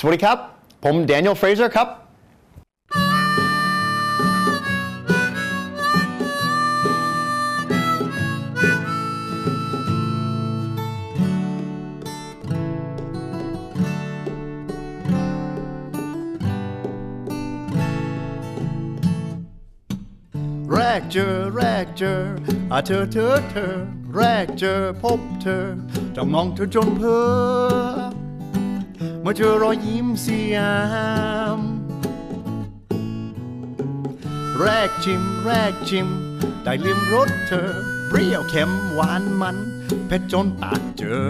สวัสดีครับ ผมแดเนียลเฟรเซอร์ครับ แรกเจอแรกเจออาเธอเธอเธอ แรกเจอพบเธอจะมองเธอจนเพ้อ มื่อเจอรอยยิ้มสยาม แรกชิม แรกชิม ได้ลิมรสเธอ เปรี้ยวเค็มหวานมันเผ็ดจนปากเจอ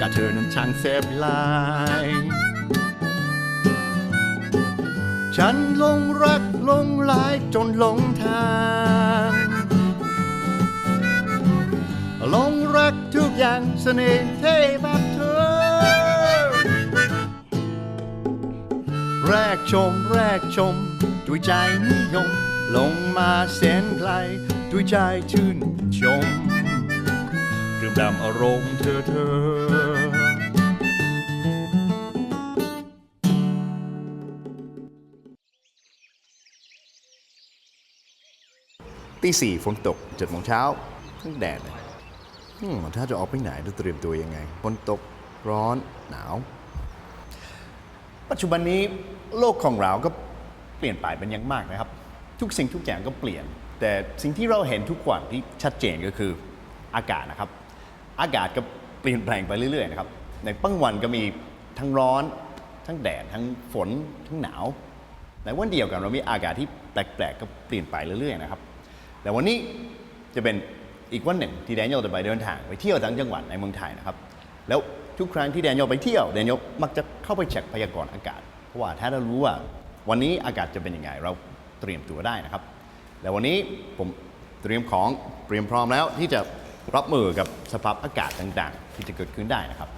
กะเธอนั้นช่างแสบลาย ฉันลงรักลงลายจนหลงทางหลงรักทุกอย่างเสน่ห์เท่แบบ แรกชม แรกชม ด้วยใจนิยม ลงมาแสนไกล ด้วยใจชื่นชมดื่มดำอารมณ์เธอเธอตีสี่ฝนตกเจ็ดโมงเช้าทั้งแดดเลยอืมถ้าจะออกไปไหนจะเตรียมตัวยังไงฝนตกร้อนหนาว ปัจจุบันนี้ โลกของเราก็เปลี่ยนไปเป็นอย่างมากนะครับ ทุกสิ่งทุกอย่างก็เปลี่ยน แต่สิ่งที่เราเห็นทุกวันที่ชัดเจนก็คืออากาศนะครับ อากาศก็เปลี่ยนแปลงไปเรื่อยๆนะครับในบางวันก็มีทั้งร้อน ทั้งแดดทั้งฝนทั้งหนาวในวันเดียวกันเรามีอากาศที่แปลกๆก็เปลี่ยนไปเรื่อยๆนะครับแต่วันนี้จะเป็นอีกวันหนึ่งที่แดเนียลจะไปเดินทางไปเที่ยวต่างจังหวัดในเมืองไทยนะครับ แล้วทุกครั้งที่แดเนียลไปเที่ยวแดเนียลมักจะเข้าไปเช็คพยากรณ์อากาศ เพราะว่าถ้าเรารู้ว่าวันนี้อากาศจะเป็นยังไง เราเตรียมตัวได้นะครับ แล้ววันนี้ผมเตรียมของเตรียมพร้อมแล้วที่จะรับมือกับสภาพอากาศต่างๆ ที่จะเกิดขึ้นได้นะครับ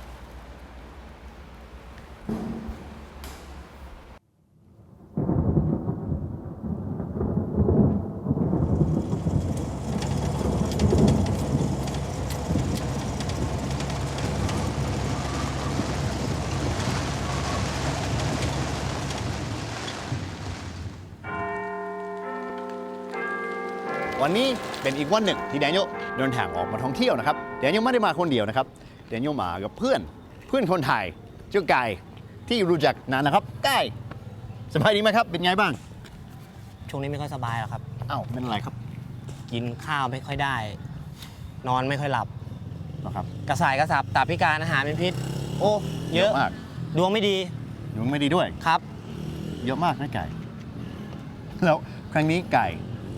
วันนี้เป็นอีกวันหนึ่งที่แดเนียลเดินทางออกมาท่องเที่ยวนะครับแดเนียลไม่ได้มาคนเดียวนะครับแดเนียลมากับเพื่อนเพื่อนคนไทยชื่อไก่ที่รู้จักนานนะครับไก่สบายดีไหมครับ เป็นไงบ้าง ช่วงนี้ไม่ค่อยสบายหรอกครับ อ้าวเป็นอะไรครับกินข้าวไม่ค่อยได้ นอนไม่ค่อยหลับ นะครับ กระสายกระสับตับพิการอาหารเป็นพิษ โอ้เยอะมากดวงไม่ดียังไม่ดีด้วย ครับ เยอะมากนะไก่ แล้วครั้งนี้ไก่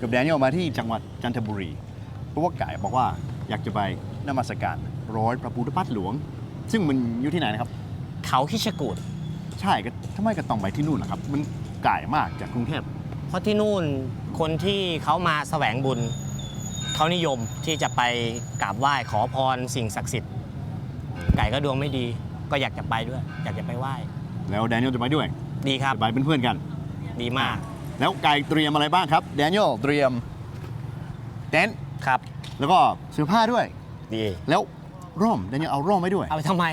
กับแดเนียลมาที่จังหวัดจันทบุรี เพราะว่าไก่บอกว่าอยากจะไปนมัสการร้อยพระพุทธบาทหลวง ซึ่งมันอยู่ที่ไหนนะครับ เขาคิชกูดใช่ก็ทำไมก็ต้องไปที่นู่นนะครับ มันไกลมากจากกรุงเทพเพราะที่นู่นคนที่เขามาแสวงบุญเขานิยมที่จะไปกราบไหว้ขอพรสิ่งศักดิ์สิทธิ์ ไก่ก็ดวงไม่ดีก็อยากจะไปด้วย อยากจะไปไหว้ แล้วแดเนียลจะไปด้วย ดีครับ จะไปเป็นเพื่อนกัน ดีมาก แล้วไก่เตรียมอะไรบ้างครับแดเนียลเตรียมเต็นท์ครับ แล้วก็เสื้อผ้าด้วย ดี แล้วร่มแดเนียลเอาร่มไว้ด้วย เอาไปทำไม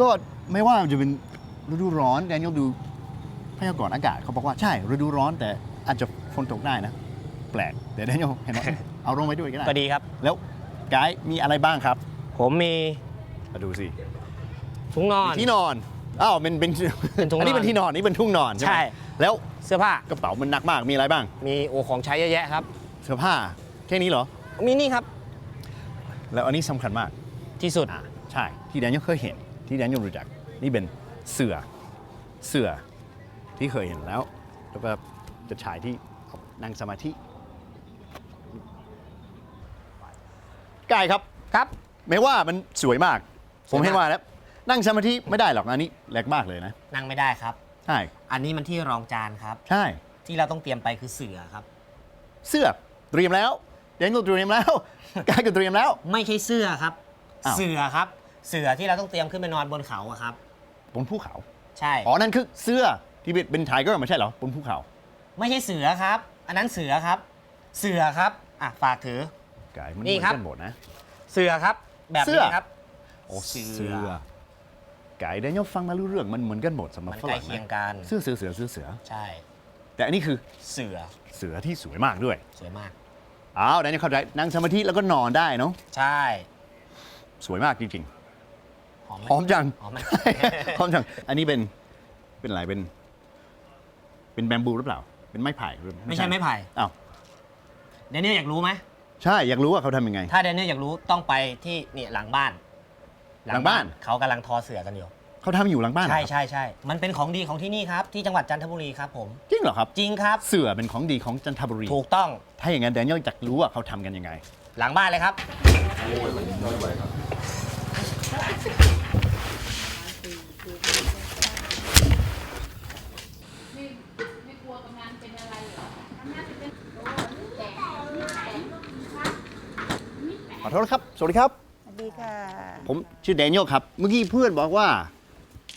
ก็ไม่ว่าจะเป็นฤดูร้อนแดเนียลดูพยากรณ์อากาศเขาบอกว่าใช่ฤดูร้อนแต่อาจจะฝนตกได้นะ แปลกแต่แดเนียลเห็นไหม เอาร่มไว้ด้วยก็ได้ก็ดีครับ แล้วไกด์มีอะไรบ้างครับผมมีมาดูสิถุงนอนมีที่นอนอ้าวเป็นเป็นเป็นถุงนอนอันนี้เป็นที่นอนนี่เป็นทุ่งนอนใช่ไหมใช่ แล้ว เสื้อผ้า กระเป๋ามันหนักมากมีอะไรบ้าง มีโอของใช้เยอะแยะครับ เสื้อผ้าแค่นี้เหรอ มีนี่ครับ แล้วอันนี้สำคัญมาก ที่สุด อ่าใช่ที่แดเนียลเคยเห็นที่แดเนียลรู้จักนี่เป็นเสือเสือที่เคยเห็นแล้ว แล้วก็จะฉายที่นั่งสมาธิกายครับ ครับ ไม่ว่ามันสวยมากสผวยมมากเห็นว่าแล้วนั่งสมาธิไม่ได้หรอกอันนี้แรงมากเลยนะนั่งไม่ได้ครับ ใช่ อันนี้มันที่รองจานครับ ใช่ ที่เราต้องเตรียมไปคือเสือครับ เสื้อเตรียมแล้วแดเนียลเตรียมแล้วกายก็เตรียมแล้ว ไม่ใช่เสื้อครับ อ้าว เสือครับ เสือที่เราต้องเตรียมขึ้นไปนอนบนเขาอะครับ บนภูเขา ใช่ อ๋อ นั่นคือเสื้อที่เป็นเป็นไทเกอร์ไม่ใช่เหรอบนภูเขาไม่ใช่เสือครับ อันนั้นเสือครับ เสือครับอะฝากถือกายมันนี่เหมือครับ นกันหมดนะ เสือครับ แบบเสืนี้อ ครับ โอ้เสือเสือ ไก่แดเนียลฟังมารู้เรื่องมันเหมือนกันหมดสำหรับมันฝใกล้รั่งเคียงนะกันเสื้อเสือเสือเสือเสือ ใช่ แต่อันนี้คือเสือเสือที่สวยมากด้วยสวยมาก อ้าวแดเนียลเข้าใจนั่งสมาธิแล้วก็นอนได้เนาะใช่สวยมากจริงหอมไหมๆหอมจัง หอมไหมหอมจัง อันนี้เป็น เป็นอะไร เป็น เป็นแบมบูหรือเปล่า เป็นไม้ไผ่หรือไม่ใช่ไม้ไผ่ อ้าวเดนเนียลอยากรู้ไหม ใช่ อยากรู้ว่าเขาทำยังไง ถ้าเดนเนียลอยากรู้ต้องไปที่นี่หลังบ้าน หลังบ้าน เขากำลังทอเสือกันอยู่ เขาทำอยู่หลังบ้านเหรอใช่ครับใช่ใช่ มันเป็นของดีของที่นี่ครับ ที่จังหวัดจันทบุรีครับผม จริงเหรอครับ จริงครับ เสือเป็นของดีของจันทบุรี ถูกต้อง ถ้าอย่างนั้นแดเนียลอยากรู้ว่าเขาทำกันยังไง หลังบ้านเลยครับ ไม่ไม่กลัวกำนันเป็นอะไรเหรอกำนันจะเป็นโอ้นี่แตกนี่แตกครับนี่แตกขอโทษครับ สวัสดีครับสวัส ดีค่ะผมชื่อแดเนียลครับ เมื่อกี้เพื่อนบอกว่า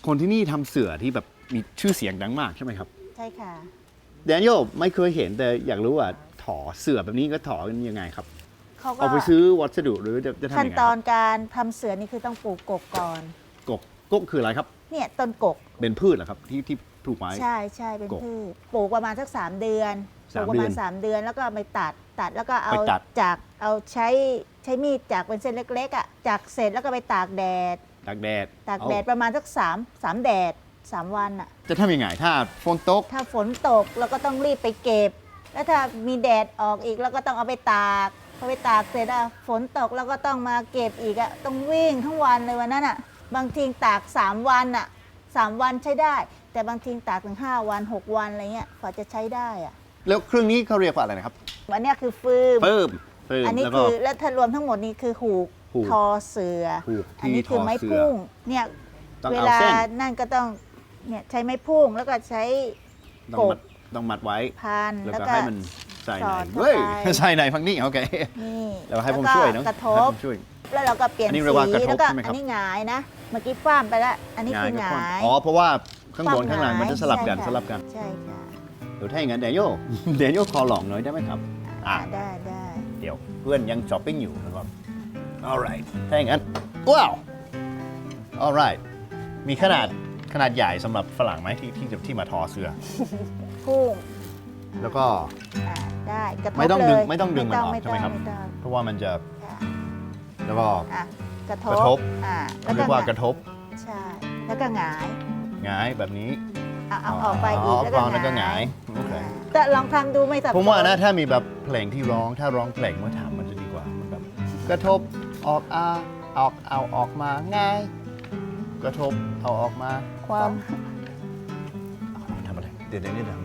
คนที่นี่ทำเสือที่แบบมีชื่อเสียงดังมากใช่ไหมครับ ใช่ค่ะ แดเนียลไม่เคยเห็นแต่อยากรู้ว่าถอเสือแบบนี้ก็ถอกันยังไงครับ เขาก็เอาไปซื้อวัสดุหรือจะจะทำขั้นยังไงตอนการทำเสือนี่คือต้องปลูกกกก่อน กกกกคืออะไรครับ เนี่ยต้นกก เป็นพืชเหรอครับที่ที่ปลูกไว้ ใช่ใช่เป็นกกพืชปลูกประมาณสักสามเดือนปสาลูมกประมาณเดือน สามเดือนแล้วก็ไปตัด ตัดแล้วก็เอาไปตัด จากเอาใช้ใช้มีดจากเป็นเส้นเล็กๆอะจากเสร็จแล้วก็ไปตากแดด ตากแดดตากเอาแดดประมาณสักสามสามแดดสามวันอะจะทำยังไงถ้าฝนตก ถ้าฝนตกเราก็ต้องรีบไปเก็บ แล้วถ้ามีแดดออกอีกเราก็ต้องเอาไปตากพอไปตากเสร็จอะฝนตกเราก็ต้องมาเก็บอีกอะต้องวิ่งทั้งวันเลยวันนั้นอะบางทีตาก 3 วันอะสามวันใช้ได้ แต่บางทีตากถึง 5 วัน 6 วันอะไรเงี้ยกว่าจะใช้ได้อะ แล้วเครื่องนี้เขาเรียกว่าอะไรนะครับวันเนี้ยคือฟืมเพิ่มเพิ่มอันนี้แล้วก็ คือแล้วถ้ารวมทั้งหมดนี้คือหูกหูกทอเสือ หูกอันนี้ที่คือไม้ทอเสือ พุ่งเนี่ยต้องเวเอาลาเส้นนั่นก็ต้องเนี่ยใช้ไม้พุ่งแล้วก็ใช้ ต้องกมัดต้องมัดไว้ พันแล้วแล้วก็ก็ ให้มันใส่ในสอดเข้าเฮ้ยไป ใส่ในฝั่งนี้โอเคนี่แล้วให้ผมก็ช่วยเนาะกระทให้บ ผมช่วย แล้วเราก็เปลี่ยนอันนี้สีเรียกว่ากระทบแล้วก็ใช่ไหมครับ อันนี้หงายนะ เมื่อกี้คว้ามไปแล้ว อันนี้คือหกับงาย อ๋อเพราะว่าข้างบนคว่ำข้างล่างมันจะสลับกันใช่สลับกัน ใช่ค่ะ เดี๋ยวถ้าอย่างนั้นเดน y ย l เดน y ย l ขอลองหน่อยได้ไหมครับอะอ่า ได้ได้เดี๋ยวเพื่อนยังช้อปปิ้งอยู่นะครับ alright ถ้าอย่างนั้น ว้าว alright มีขนาดขนาดใหญ่สำหรับฝรั่งไหมที่ที่ที่มาทอเสื้อพุ่งแล้วก็ อ่าได้กระทบไม่ต้องดึงเลยไม่ต้องดึงมันออกไม่ใช่ไหมครับไม่ต้องเพราะว่ามันจะค่ะแล้วก็ อะกระทกระทบ อ่าแล้วเรีก็ยกว่ากระทบใช่ แล้วก็หงาย หงายแบบนี้ เอาเอาออกไปอีกเอาแล้วเอาก็แล้วก็หหงางายยโอเคแต่ลองทำดูไม่สับสนผมว่านะถ้ามีแบบเพลงที่ร้อง ถ้าร้องเพลงเมื่อถามมันจะดีกว่ามันแบบกระทบออกอาออกเอาออกมาง่าย กระทบเอาออกมาความทำอะไรเดี๋ยวเดี๋ยวนี้เดี๋ยว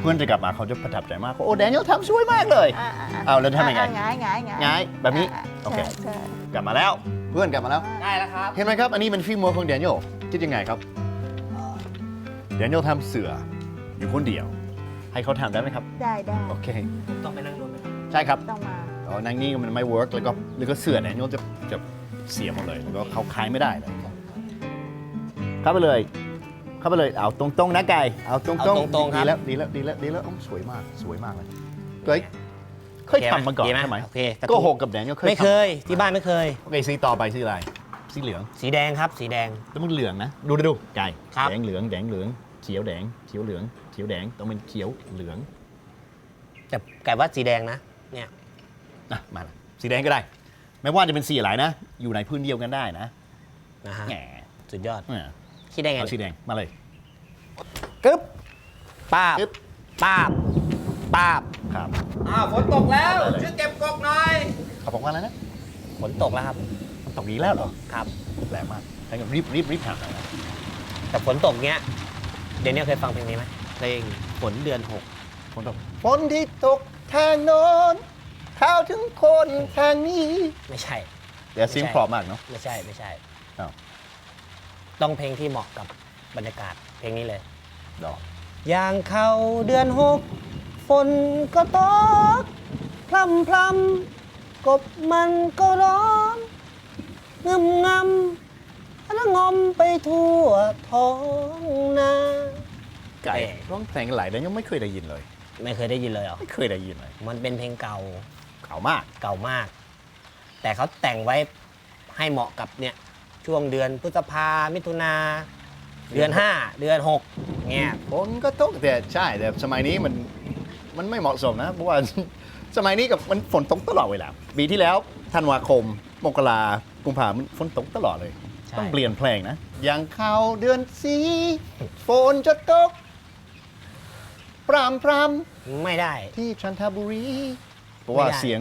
เพื่อนจะกลับมาเขาจะประทับใจมากเขาโอ้แดเนียลทำสวยมากเลยอ่าอ่าอ่าเอาแล้วทำยังไง อ่าหงายหงายหงายหงายแบบนี้าโอเคใช่ใช่กลับมาแล้ว เพื่อนกลับมาแล้ว ได้แล้วครับ เห็นไหมครับ อันนี้เป็นฟิล์มของแดเนียลคิดยังไงครับ แดเนียลทำเสืออยู่คนเดียว ให้เขาทำได้ไหมครับ ได้ได้โอเคผมต้องไปนั่งดูไหมใช่ครับต้องมาอ๋อนั่งนี่มันไม่เวิร์กแล้วก็แล้วก็เสือแดเนียลจะจะเสียหมดเลยแล้วก็เขาคลายไม่ได้เลยเข้าไปเลย เข้าไปเลย เอาตรงๆนะไก่เอาตรงๆเอาตรงๆครับ ดีแล้วดีแล้วดีแล้วดีแล้วโอ้สวยมากสวยมากเลยเคยเคยทำมาก่อนดีใช่ไหมโอเคกระโก็ทบหกกับแดเนียลเคยไม่เคทยที่บ้านไม่เคยำโอเคสีต่อไปสีอะไรสีเหลืองสีแดงครับ สีแดงต้องเป็นเหลืองนะ ดูดูดูไก่ครับ แดงเหลืองแดงเหลือง เขียวแดงเขียวเหลืองเขียวแดงต้องเป็นเขียวเหลืองแต่ไก่ว่าสีแดงนะ เนี่ยอะมาละสีแดงก็ได้ ไม่ว่าจะเป็นสีอะไรนะ อยู่ในพื้นเดียวกันได้นะนะฮะ แหมสุดยอด อะคิดได้ไงเอาสีแดงมาเลย กึ๊บป้าบกึ๊บ ป้าบป้าบครับอ้าวฝนตกแล้วช่วยเก็บกกหน่อยเขาบอกว่าอะไรนะฝนตกแล้วครับ มันตกอีกแล้วเหรอครับแปลกมากถ้างั้นรีบรีบรีบถามหน่อยนะแต่ฝนตกเงี้ย เดนเนียลเคยฟังเพลงนี้ไหมเพลงฝนเดือนหกฝนตกฝนที่ตกทางโน้นเข้าถึงคนทางนี้ ไม่ใช่ เดี๋ยวเซิงเพราะมากเนาะ ไม่ใช่ไม่ใช่อ้าว ต้องเพลงที่เหมาะกับบรรยากาศเพลงนี้เลยดอกอย่างเข้าเดือนหกฝนก็ตกพรำพรำกบมันก็ร้องงำงำ แล้วงอมไปทั่วท้องนาไก่เอ๊ะร้องเพลงหลายแต่ยังไม่เคยได้ยินเลย ไม่เคยได้ยินเลยเหรอ ไม่เคยได้ยินเลย มันเป็นเพลงเก่า เก่ามาก เก่ามาก แต่เขาแต่งไว้ให้เหมาะกับเนี่ยช่วงเดือนพฤษภามิถุนา เดือน 5 เดือน6เงี้ยฝนก็ตกแต่ใช่แต่สมัยนี้มันมันไม่เหมาะสมนะเพราะว่าสมัยนี้กับมันฝนตกตลอดเวลาปีที่แล้วธันวาคมมกรากุมภามันฝนตกตลอดเลย ใช่ ต้องเปลี่ยนเพลงนะ อย่างเข้าเดือนสีฝนจะตกพรำพรไม่ได้ำที่ชันทบุรี เพราะว่าไม่ได้ เสียง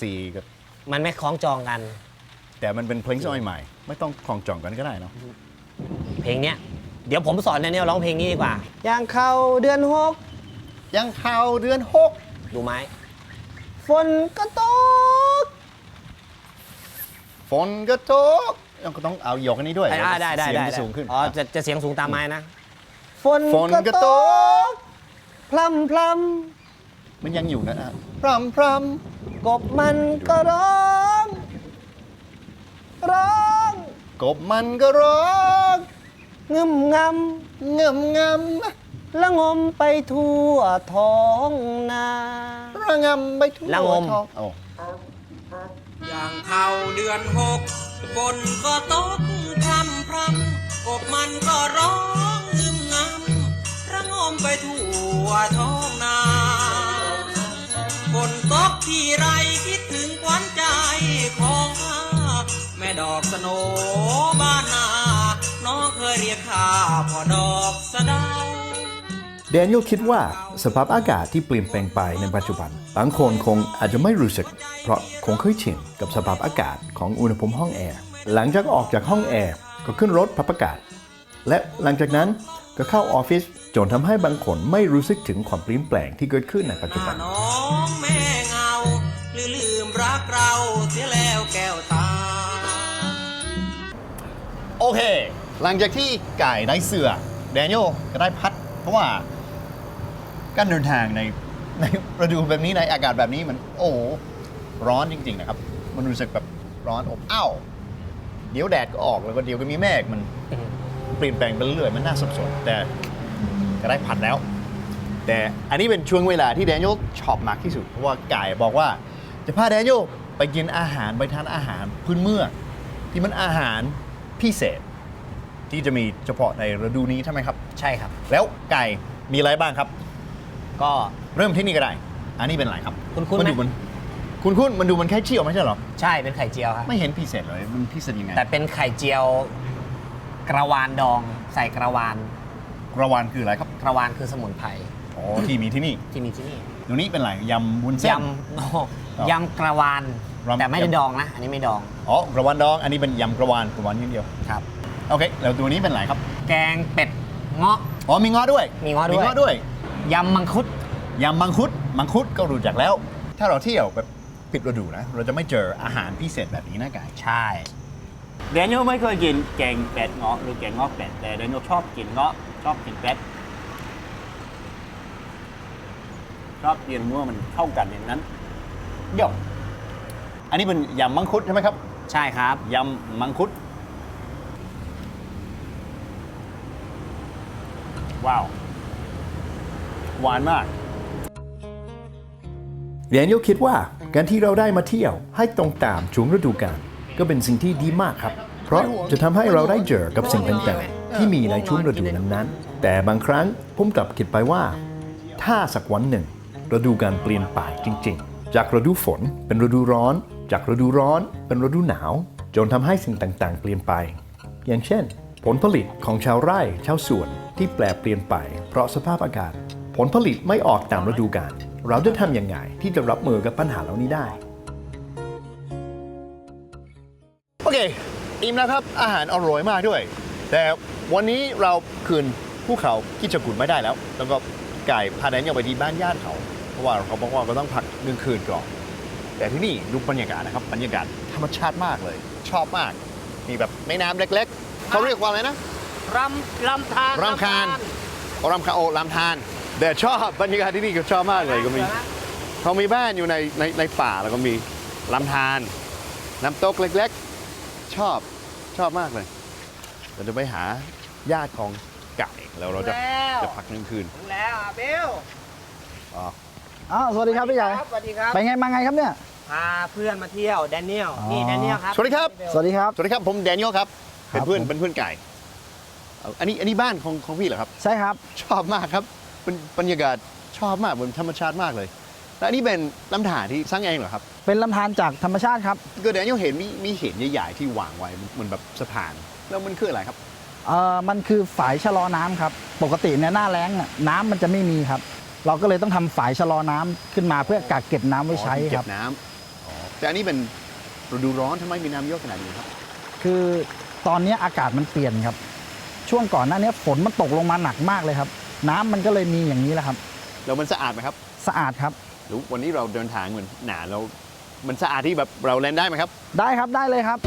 สีกับ มันไม่คล้องจองกัน แต่มันเป็นเพลงสมัยใหม่ ไม่ต้องคลองจองกันก็ได้เนาะเพลงเนี้ย เดี๋ยวผมสอนแดเนียลร้องเพลงนี้ดีกว่าย่างเข้าเดือนยังเข้าเดือนหก6ดูไหมฝนก็ตก ฝนก็ตก ยังก็ต้องเอาหยกอันนี้ด้วยได้ได้ได้เสียงได้จะสูงขึ้น อ๋อจะจะเสียงสูงตามไม้นะ ฝนฝนก็ตก พลำพลมันยังอยู่นะพรำพรำกบมันก็ร้อง ร้องำกบมันก็ร้องงึมงเงมงำละงมไปทั่วท้องนาำระงำไปทั่วระงม ท้องโอ้อย่างเข้าเดือนหก ฝนก็ตกพรำพรำกบมันก็ร้องงึมงำระงมไปทั่วท้องนาฝนตกที่ไรคิดถึงขวัญใจของข้าแม่ดอกสโนบ้านนา น้องเคยเรียกข้าพ่อดอกสะดา แดเนียลคิดว่าสภาพอากาศที่เปลี่ยนแปลงไปในปัจจุบัน บางคนคงอาจจะไม่รู้สึก เพราะคงเคยชินกับสภาพอากาศของอุณหภูมิห้องแอร์หลังจากออกจากห้องแอร์ก็ขึ้นรถพับอากาศ และหลังจากนั้นก็เข้าออฟฟิศจนทำให้บางคนไม่รู้สึกถึงความเปลี่ยนแปลงที่เกิดขึ้นในปัจจุบันน้องแม่เงาลืมรักเราเสียแล้วแก้วตา โอเค หลังจากที่ไก่ได้เสือแดเนียลก็ได้พัด เพราะว่า การเดินทางในในฤดูแบบนี้ในอากาศแบบนี้มันโอ้โหร้อนจริง ๆ นะครับ มันรู้สึกแบบร้อนอบอ้าวเดี๋ยวแดดก็ออกแล้วก็เดี๋ยวก็มีเมฆมันเปลี่ยนแปลงไปเรื่อยๆมันน่าสับสนแต่ก็ได้พัดแล้ว แต่อันนี้เป็นช่วงเวลาที่แดเนียลชอบมากที่สุด เพราะว่าไก่บอกว่า จะพาแดเนียลไปกินอาหารไปทานอาหารพื้นเมืองที่มันอาหารพิเศษ ที่จะมีเฉพาะในฤดูนี้ใช่ไหมครับ ใช่ครับ แล้วไก่มีอะไรบ้างครับ ก็เริ่มที่นี่ก็ได้ อันนี้เป็นอะไรครับคุ้นๆมัไหมดูมันคุณคุณมันดูมันแค่เชี่ยวไม่ใช่เหรอ ใช่เป็นไข่เจียวครับ ไม่เห็นพิเศษเลย มันพิเศษยังไงแต่เป็นไข่เจียวกระวานดองใส่กระวานกระวานคืออะไรครับ กระวานคือสมุนไพรอ๋อ ที่มีที่นี่ที่มีที่นี่ตรงนี้เป็นอะไรยำวุ้นเส้นยำโอ้โหยำกระวานยำแต่ไม่ได้ดองนะ อันนี้ไม่ดองอ๋อกระวานดอง อันนี้เป็นยำกระวานกระวานอย่างเดียว ครับ โอเค แล้วตัวนี้เป็นอะไรครับ แกงเป็ดเงาะ อ๋อมีง้อด้วยมีง้อด้วย มีง้อด้วย ยำมังคุด ยำมังคุด มังคุดก็รู้จักแล้ว ถ้าเราเที่ยวแบบปิดฤดูนะ เราจะไม่เจออาหารพิเศษแบบนี้นะไก่ใช่แดเนียลไม่เคยกินแกงเป็ดเงาะหรือแกงเงาะเป็ดแต่แดเนียลชอบกินเงาะชอบกินเป็ดชอบกินมั่วมันเข้ากันอย่างนั้นเดี๋ยวอันนี้เป็นยำมังคุดใช่ไหมครับ ใช่ครับ ยำมังคุด ว้าว หวานมากเรียนโยคิดว่าการที่เราได้มาเที่ยวให้ตรงตามช่วงฤดูกาลก็เป็นสิ่งที่ดีมากครับ เพราะจะทำให้เราได้เจอกับสิ่งต่างๆ ที่มีในช่วงฤดูนั้นๆ แต่บางครั้งผมกลับคิดไปว่า ถ้าสักวันหนึ่งฤดูการเปลี่ยนไปจริง ๆ จากฤดูฝนเป็นฤดูร้อน จากฤดูร้อนเป็นฤดูหนาว จนทำให้สิ่งต่างๆ เปลี่ยนไป อย่างเช่น ผลผลิตของชาวไร่ชาวสวนที่แปลเปลี่ยนไป เพราะสภาพอากาศ ผลผลิตไม่ออกตามฤดูกาลเราจะทำยังไงที่จะรับมือกับปัญหาเหล่านี้ได้ โอเค อิ่มแล้วครับ อาหารอร่อยมากด้วย แต่วันนี้เราคืนภูเขากิจกุลไม่ได้แล้ว แล้วก็ไก่พาแดนยังไปที่บ้านญาติเขา เพราะว่าเขาบอกว่าก็ต้องพักหนึ่งคืนก่อน แต่ที่นี่ดูบรรยากาศนะครับ บรรยากาศธรรมชาติมากเลย ชอบมาก มีแบบแม่น้ำเล็ก ๆ เขาเรียกว่าอะไรนะ รำลำทานรำคาญโอรำคาโอลำธาร แต่ชอบบรรยากาศที่นี่ก็ชอบมากเลยก็มีเขามีบ้านอยู่ในในในป่าแล้วก็มีลำธารน้ำตกเล็กๆ ชอบชอบมากเลยเราจะไปหาญาติของไก่แล้วเราจะจะพักหนึ่งคืนแล้วอะเบลอ๋ออ้าวสวัสดีครับพี่ใหญ่สวัสดีครับไปไงมาไงครับเนี่ย พาเพื่อนมาเที่ยวแดเนียลนี่แดเนียลครับสวัสดีครับ สวัสดีครับ สวัสดีครับผมแดเนียลครับครัเป็นบเพื่อนผม เป็นเพื่อนไก่เอาอันนี้อันนี้บ้านของของพี่เหรอครับ ใช่ครับ ชอบมากครับเป็น บรรยากาศชอบมากเหมือนธรรมชาติมากเลย แล้วอันนี้เป็นลำธารที่สร้างเองเหรอครับเป็นลำธารจากธรรมชาติครับก็แดเนียลเห็นมีมีเห็นใหญ่ๆที่วางไว้เหมือนแบบสะพานแล้วมันคืออะไรครับเอ่อมันคือฝายชะลอน้ำครับ ปกติเนี่ยหน้าแล้งอะน้ำมันจะไม่มีครับ เราก็เลยต้องทำฝายชะลอน้ำขึ้นมาเพื่อกักเก็บน้ำไว้ใช้อ๋อที่คเก็รับ บน้ำอ๋อแต่อันนี้เป็นฤดูร้อนทำไมมีน้ำเยอะขนาดนี้ครับคือตอนนี้อากาศมันเปลี่ยนครับ ช่วงก่อนหน้านี้ฝนมันตกลงมาหนักมากเลยครับ น้ำมันก็เลยมีอย่างนี้แหละครับ แล้วมันสะอาดไหมครับสะอาดครับ หรือวันนี้เราเดินทางเหมือนหนาเรามันสะอาดที่แบบเราเล่นได้ไหมครับ ได้ครับได้เลยครับ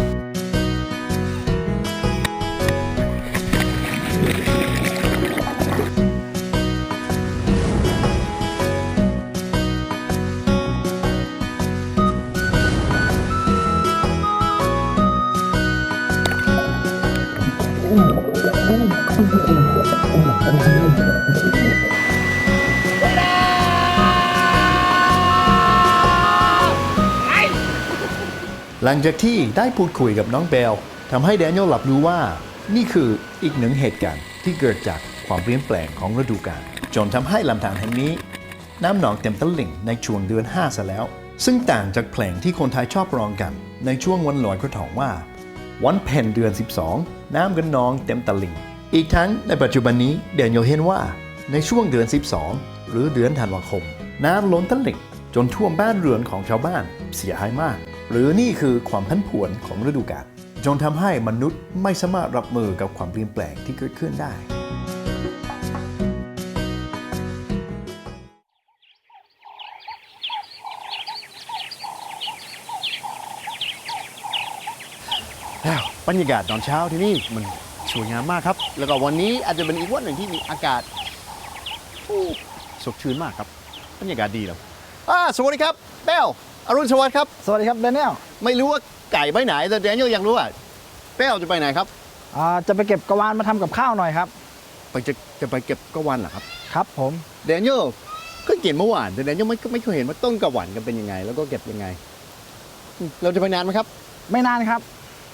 หลังจากที่ได้พูดคุยกับน้องเบลทำให้แดเนียลหลับรู้ว่านี่คืออีกหนึ่งเหตุการณ์ที่เกิดจากความเปลี่ยนแปลงของฤดูกาลจนทำให้ลำธารแห่งนี้ น้ำหนองเต็มตลิ่งในช่วงเดือน 5 ซะแล้ว ซึ่งต่างจากเพลงที่คนไทยชอบร้องกัน ในช่วงวันลอยกระถงว่า วันเพ็ญเดือน 12 น้ำกันนองเต็มตลิ่ง อีกทั้งในปัจจุบันนี้เดนโยเห็นว่า ในช่วงเดือน 12 หรือเดือนธันวาคม น้ำล้นตลิ่งจนท่วมบ้านเรือนของชาวบ้านเสียหายมาก หรือนี่คือความพันผวนของฤดูกาลจนทำให้มนุษย์ไม่สามารถรับมือกับความเปลี่ยนแปลงที่เกิดขึ้นได้ แล้วบรรยากาศตอนเช้าที่นี่มันสวยงามมากครับ แล้วก็วันนี้อาจจะเป็นอีกวันหนึ่งที่มีอากาศสดชื่นมากครับ บรรยากาศดีแล้วอ่าสวัสดีครับเบล อรุณสวัสดิ์ครับ สวัสดีครับแดเนียลไม่รู้ว่าไก่ไปไหน แต่แดเนียลอยากรู้ว่าเบลจะไปไหนครับ อ่าจะไปเก็บกระวานมาทำกับข้าวหน่อยครับ ไปจะจะไปเก็บกระวันเหรอครับครับผม แดเนียลก็เก็บเมื่อวานแต่แดเนียลไม่ไม่เคยเห็นว่าต้นกระวันกันเป็นยังไง แล้วก็เก็บยังไงอืมเราจะไปนานไหมครับไม่นานครับ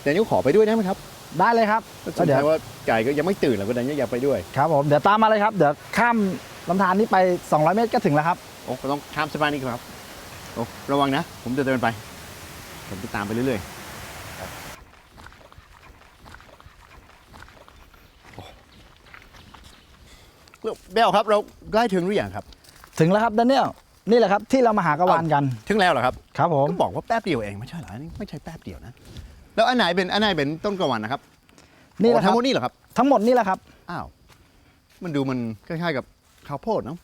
แดเนียลขอไปด้วยได้ไหมครับได้เลยครับก็แสก็ดเดี๋ยงวว่าไก่ก็ยังไม่ตื่นแล้วก็แดเนียลอยากไปด้วยครับผม เดี๋ยวตามมาเลยครับ เดี๋ยวข้ามลำธารนี้ไป 200 เมตรก็ถึงแล้วครับ โอ้ก็ต้องข้ามสะพานนี้ครับ โอ้ระวังนะ ผมจะเดินไป ผมจะตามไปเรื่อยๆครับโอ้แล้วเบลครับ เราใกล้ถึงหรือยังครับ ถึงแล้วครับแดเนียลนี่แหละครับที่เรามาหากระวานกัน ถึงแล้วเหรอครับ ครับผมต้องบอกว่าแป๊บเดียวเองไม่ใช่เหรออันนี้ไม่ใช่แป๊บเดียวนะ แล้วอันไหนเป็นอันไหนเป็นต้นกระวันนะครับ นี่แหละอ๋อครัทั้บงหมดนี่เหรอครับ ทั้งหมดนี่แหละครับ อ้าว มันดูมันคล้ายๆกับข้าวโพดเนาะ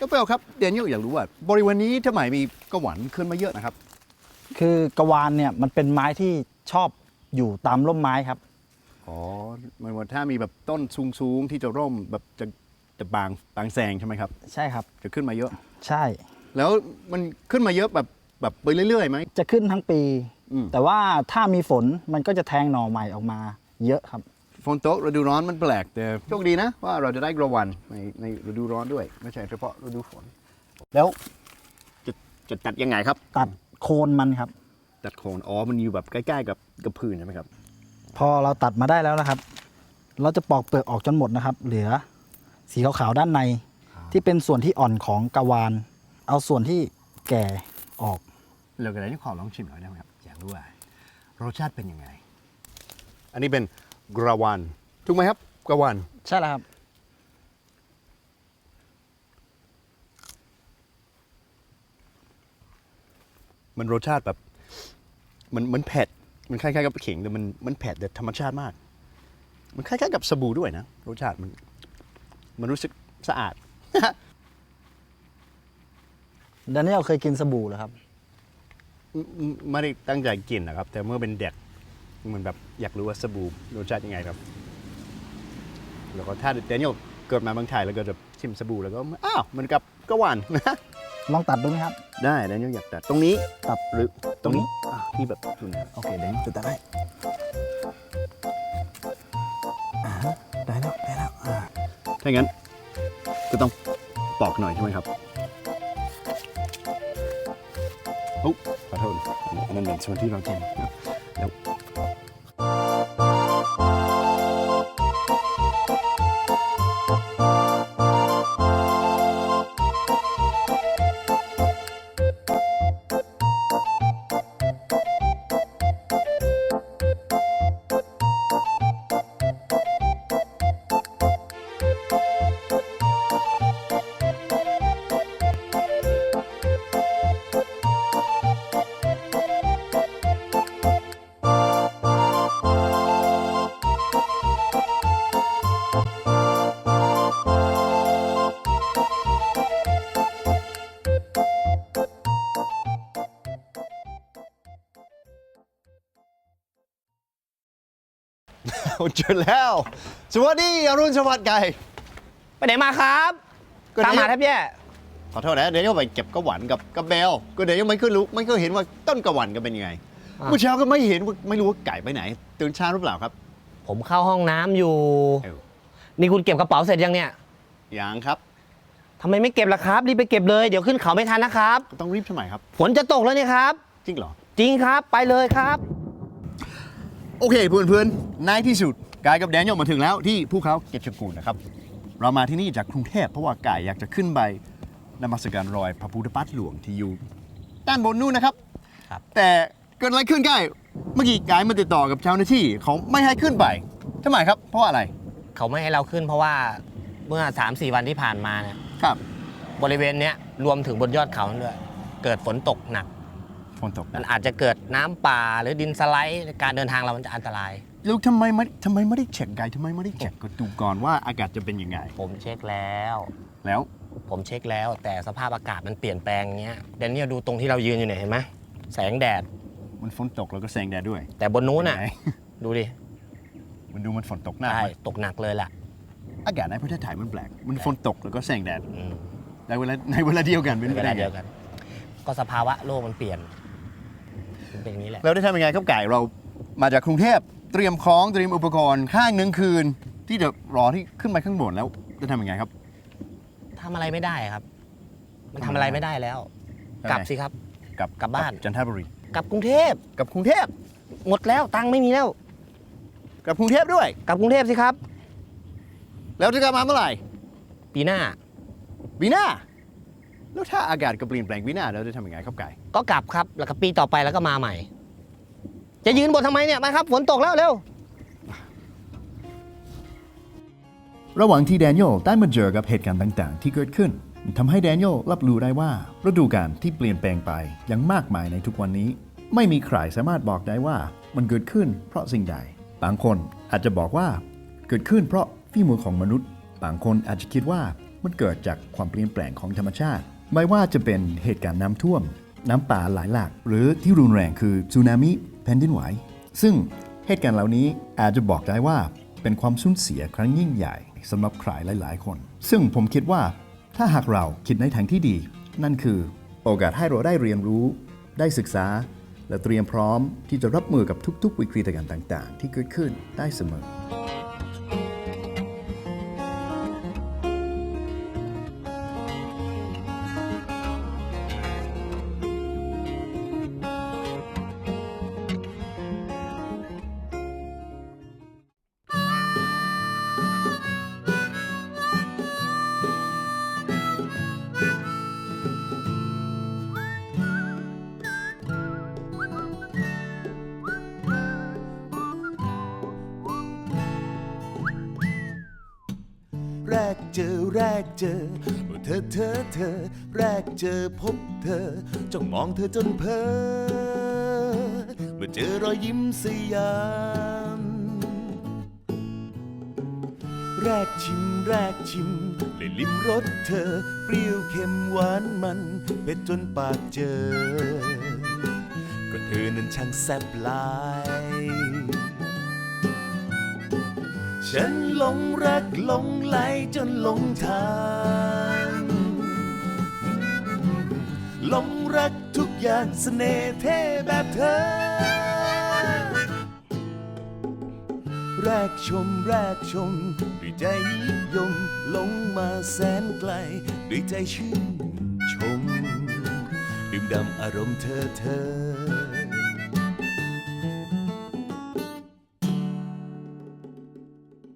ก็เปลครับเดนยลอยากรู้ว่า บริเวณนี้ทำไมมีกระหวันขึ้นมาเยอะนะครับ คือกระวานเนี่ยมันเป็นไม้ที่ชอบอยู่ตามร่มไม้ครับ อ๋อหมันว่าถ้ามีแบบต้นสูงๆที่จะร่มแบบจะจะบางบางแสงใช่ไหมครับ ใช่ครับ จะขึ้นมาเยอะ ใช่ แล้วมันขึ้นมาเยอะแบบแบบไปเรื่อยๆไหม จะขึ้นทั้งปี อืม แต่ว่าถ้ามีฝนมันก็จะแทงหน่อใหม่ออกมา เยอะครับ ฝนตกฤดูร้อนมันแปลกแต่โชคดีนะว่าเราจะได้กระวันในในฤดูร้อนด้วย ไม่ใช่เฉพาะฤดูฝน แล้วจะจะตัดยังไงครับตัดโคนมันครับ ตัดโคนอ๋อมันอยู่แบบใกล้ๆกับกับพื้นใช่ไหมครับ พอเราตัดมาได้แล้วนะครับ เราจะปอกเปลือกออกจนหมดนะครับ เหลือสีขาวๆด้านใน ที่เป็นส่วนที่อ่อนของกระวาน เอาส่วนที่แก่ออกเราก็ได้ขอลองชิมหน่อยได้ไหมครับอยากรู้ว่ารสชาติเป็นยังไง อันนี้เป็น กระวันถูกไหมครับกระวันใช่แล้วครับ มันรสชาติแบบมันมันเผ็ดมันคล้ายๆกับขิงแต่มันมันเผ็ดแต่ธรรมชาติมาก มันคล้ายๆกับสบู่ด้วยนะ รสชาติมัน มันรู้สึกสะอาดแดเนียลเคยกินสบู่เหรอครับไม่ไม่ได้ตั้งใจกินนะครับ แต่เมื่อเป็นเด็ก เหมันแบบอยากรู้ว่าสบู่รสชาติยังไงครับแล้วก็ถ้าเดนิเอลเกิดมาเมืองไทยแล้วก็จะชิมสบู่แล้วก็อ้าวมันกับกระวานลองตัดดูไหมครับ ได้เดนิเอลอยากตัดตรงนี้ตัดหรือตรงนี้อะที่แบบอยู่นะโอเคเดนิเอลจะตัดได้อ่าฮะได้แล้วได้แล้วอ่าถ้างั้นก็ต้องปอกหน่อยใช่ไหมครับโอ้ขออโทษอันนั้นเป็นส่วนที่เรากินครับเดี๋ยว เอาเจอแล้ว สวัสดีอรุณสวัสดิ์ไก่ไปไหนมาครับก็ตามเดี๋ยวหาแทบแย่ขอโทษนะเดี๋ยวยังไปเก็บกระหวันกับกับเบลก็เดี๋ยวยังไม่เคยรู้ไม่เคยเห็นว่าต้นกระหวันกันเป็นยังไงอะเมื่อเช้าก็ไม่เห็นว่าไม่รู้ว่าไก่ไปไหน ตื่นเช้าหรือเปล่าครับ ผมเข้าห้องน้ำอยู่ เอ้า นี่คุณเก็บกระเป๋าเสร็จยังเนี่ยยังครับทำไมไม่เก็บล่ะครับรีบไปเก็บเลยเดี๋ยวขึ้นเขาไม่ทันนะครับก็ต้องรีบทำไมครับ ฝนจะตกแล้วเนี่ยครับ จริงเหรอ จริงครับไปเลยครับ โอเคเพื่อนเพื่อนๆในที่สุดกายกับแดเนียลมาถึงแล้วที่ภูเขาเกตชกูลนะครับ เรามาที่นี่จากกรุงเทพเพราะว่ากายอยากจะขึ้นไปนมัสการรอยพระพุทธปัตหลวงที่อยู่ด้านบนนู่นนะครับ ครับ แต่เกิดอะไรขึ้นกายเมื่อกี้กายมาติดต่อกับเจ้าหน้าที่เขาไม่ให้ขึ้นไปทำไมครับ เพราะว่าอะไรเขาไม่ให้เราขึ้นเพราะว่าเมื่อ 3-4 วันที่ผ่านมาเนี่ยครับ บริเวณเนี้ยรวมถึงบนยอดเขานั่นด้วยเกิดฝนตกหนัก ฝนตกมันนะอาจจะเกิดน้ำป่าหรือดินสไลด์การเดินทางเรามันจะอันตราย แล้วทำไมไม่ทำไมไม่ได้เช็คกายทำไมไม่ได้เช็คก็ดูก่อนว่าอากาศจะเป็นยังไง ผมเช็คแล้ว แล้วผมเช็คแล้วแต่สภาพอากาศมันเปลี่ยนแปลงเงี้ยเดนนี่ดูตรงที่เรายืนอยู่เนี่ยเห็นไหมแสงแดด มันฝนตกแล้วก็แสงแดดด้วยแต่บนนู้นน่ะ ไหดูดิมันดูมันฝนตกหน้าใช่ไหมตกหนักเลยล่ะอากาศในประเทศไทยมันแปลก มันฝนตกแล้วก็แสงแดดอืมในเวลาในเวลาเดียวกันเป็นเวไปลาได้เดีไงยวกัน ก็สภาวะโลกมันเปลี่ยนมัน เป็นอย่างนี้แหละเราได้ทำยังไงครับไก่เรามาจากกรุงเทพเตรียมของเตรียมอุปกรณ์ข้างหนึ่งคืน ที่จะรอที่ขึ้นไปข้างบนแล้วจะทำยังไงครับ ทำอะไรไม่ได้ครับ มันทำอะไรไม่ได้แล้ว ทำไง กลับสิครับกลับกลับบ้าน จันทบุรีกลับกรุงเทพกลับกรุงเทพหมดแล้วตังค์ไม่มีแล้วกลับกรุงเทพด้วย กลับกรุงเทพสิครับ แล้วจะกลับมาเมื่อไหร่ปีหน้า ปีหน้า แล้วถ้าอากาศก็เปลี่ยนแปลงปีหน้าเราจะทำยังไงครับไก่ก็กลับครับ แล้วก็ปีต่อไปแล้วก็มาใหม่ จะยืนบนทำไมเนี่ยมาครับ ฝนตกแล้วเร็ว ระหว่างที่แดเนียลได้มาเจอกับเหตุการณ์ต่างๆ ที่เกิดขึ้นทำให้แดเนียลรับรู้ได้ว่าฤดูกาลที่เปลี่ยนแปลงไปอย่างมากมายในทุกวันนี้ ไม่มีใครสามารถบอกได้ว่ามันเกิดขึ้นเพราะสิ่งใด บางคนอาจจะบอกว่าเกิดขึ้นเพราะฝีมือของมนุษย์ บางคนอาจจะคิดว่ามันเกิดจากความเปลี่ยนแปลงของธรรมชาติ ไม่ว่าจะเป็นเหตุการณ์น้ำท่วม น้ำป่าหลายหลาก หรือที่รุนแรงคือสึนามิแผ่นดินไหว ซึ่งเหตุการณ์เหล่านี้อาจจะบอกได้ว่าเป็นความสูญเสียครั้งยิ่งใหญ่สำหรับใครหลาย ๆ คน ซึ่งผมคิดว่าถ้าหากเราคิดในทางที่ดี นั่นคือโอกาสให้เราได้เรียนรู้ ได้ศึกษา และเตรียมพร้อมที่จะรับมือกับทุก ๆ วิกฤตการณ์ต่าง ๆ ที่เกิดขึ้นได้เสมอ เธอ แรกเจอพบเธอจ้องมองเธอจนเพลินเมื่อเจอรอยยิ้มสยาม แรกชิมแรกชิมเลยลิ้มรสเธอ เปรี้ยวเค็มหวานมันเผ็ดจนปากเจอ ก็เธอนั้นช่างแซ่บหลายฉันหลงรักหลงไหลจนหลงทาง รักทุกอย่างเสน่ห์เท่แบบเธอ แรกชมแรกชม ด้วยใจนิยมลงมาแสนไกล ด้วยใจชื่นชมดื่มดำอารมณ์เธอเธอ